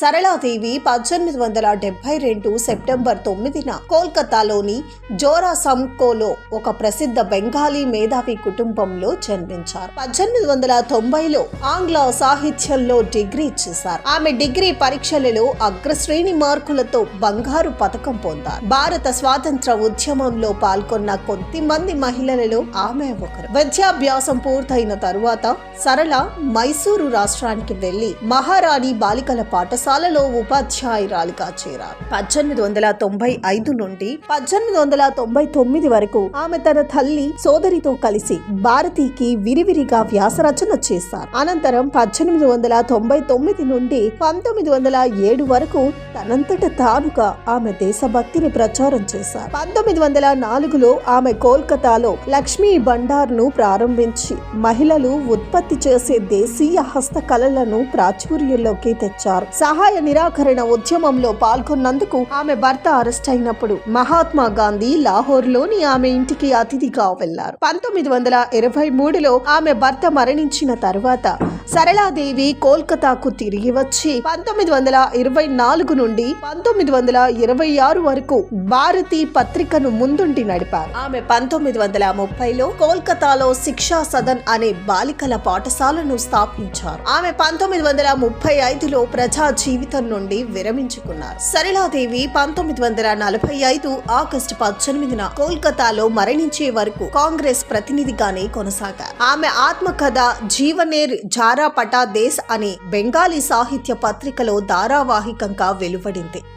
సరళాదేవి పద్దెనిమిది వందల డెబ్బై రెండు సెప్టెంబర్ తొమ్మిదిన కోల్కతాలోని జోరా సంకోలో ఒక ప్రసిద్ధ బెంగాలీ మేధావి కుటుంబంలో జన్మించారు. పద్దెనిమిది వందల తొంభైలో ఆంగ్ల సాహిత్యంలో డిగ్రీ చేశారు. ఆమె డిగ్రీ పరీక్షలలో అగ్రశ్రేణి మార్కులతో బంగారు పథకం పొందారు. భారత స్వాతంత్ర ఉద్యమంలో పాల్గొన్న కొద్ది మంది మహిళలలో ఆమె ఒకరు. విద్యాభ్యాసం పూర్తయిన తరువాత సరళ మైసూరు రాష్ట్రానికి వెళ్ళి మహారాణి బాలికల పాఠశాల పాఠశాలలో ఉపాధ్యాయురాలిగా చేరారు. పద్దెనిమిది వందల తొంభై ఐదు నుండి పద్దెనిమిది వందల తొంభై తొమ్మిది వరకు ఆమె తన తల్లి సోదరితో కలిసి భారతీకి విరివిరిగా వ్యాసరచన చేశారు. అనంతరం పద్దెనిమిది వందల తొంభై తొమ్మిది నుండి పంతొమ్మిది వందల ఏడు వరకు తనంతట తానుగా ఆమె దేశభక్తిని ప్రచారం చేశారు. పంతొమ్మిది వందల నాలుగులో ఆమె కోల్కతాలో లక్ష్మీ బండార్ను ప్రారంభించి మహిళలు ఉత్పత్తి చేసే దేశీయ హస్తకళలను ప్రాచుర్యంలోకి తెచ్చారు. సహాయ నిరాకరణ ఉద్యమంలో పాల్గొన్నందుకు ఆమె భర్త అరెస్ట్ అయినప్పుడు మహాత్మా గాంధీ లాహోర్లోని ఆమె ఇంటికి అతిథిగా వెళ్ళారు. పంతొమ్మిది వందల ఇరవై మూడులో ఆమె భర్త మరణించిన తర్వాత సరళాదేవి కోల్కతాకు తిరిగి వచ్చి పంతొమ్మిది వందల ఇరవై నాలుగు నుండి పంతొమ్మిది వందల ఇరవై ఆరు వరకు భారతి పత్రికను ముందుండి నడిపారు. ఆమె పంతొమ్మిది వందల ముప్పైలో కోల్కతాలో శిక్షా సదన్ అనే బాలికల పాఠశాలను స్థాపించారు. ఆమె పంతొమ్మిది వందల ముప్పై ఐదులో ప్రజా జీవితం నుండి విరమించుకున్నారు. సరళాదేవి పంతొమ్మిది వందల నలభై ఐదు ఆగస్టు పద్దెనిమిదిన కోల్కతాలో మరణించే వరకు కాంగ్రెస్ ప్రతినిధిగానే కొనసాగారు. ఆమె ఆత్మకథ జీవనేర్ జారా పటా పటాదేశ్ అనే బెంగాలీ సాహిత్య పత్రికలో ధారావాహికంగా వెలువడింది.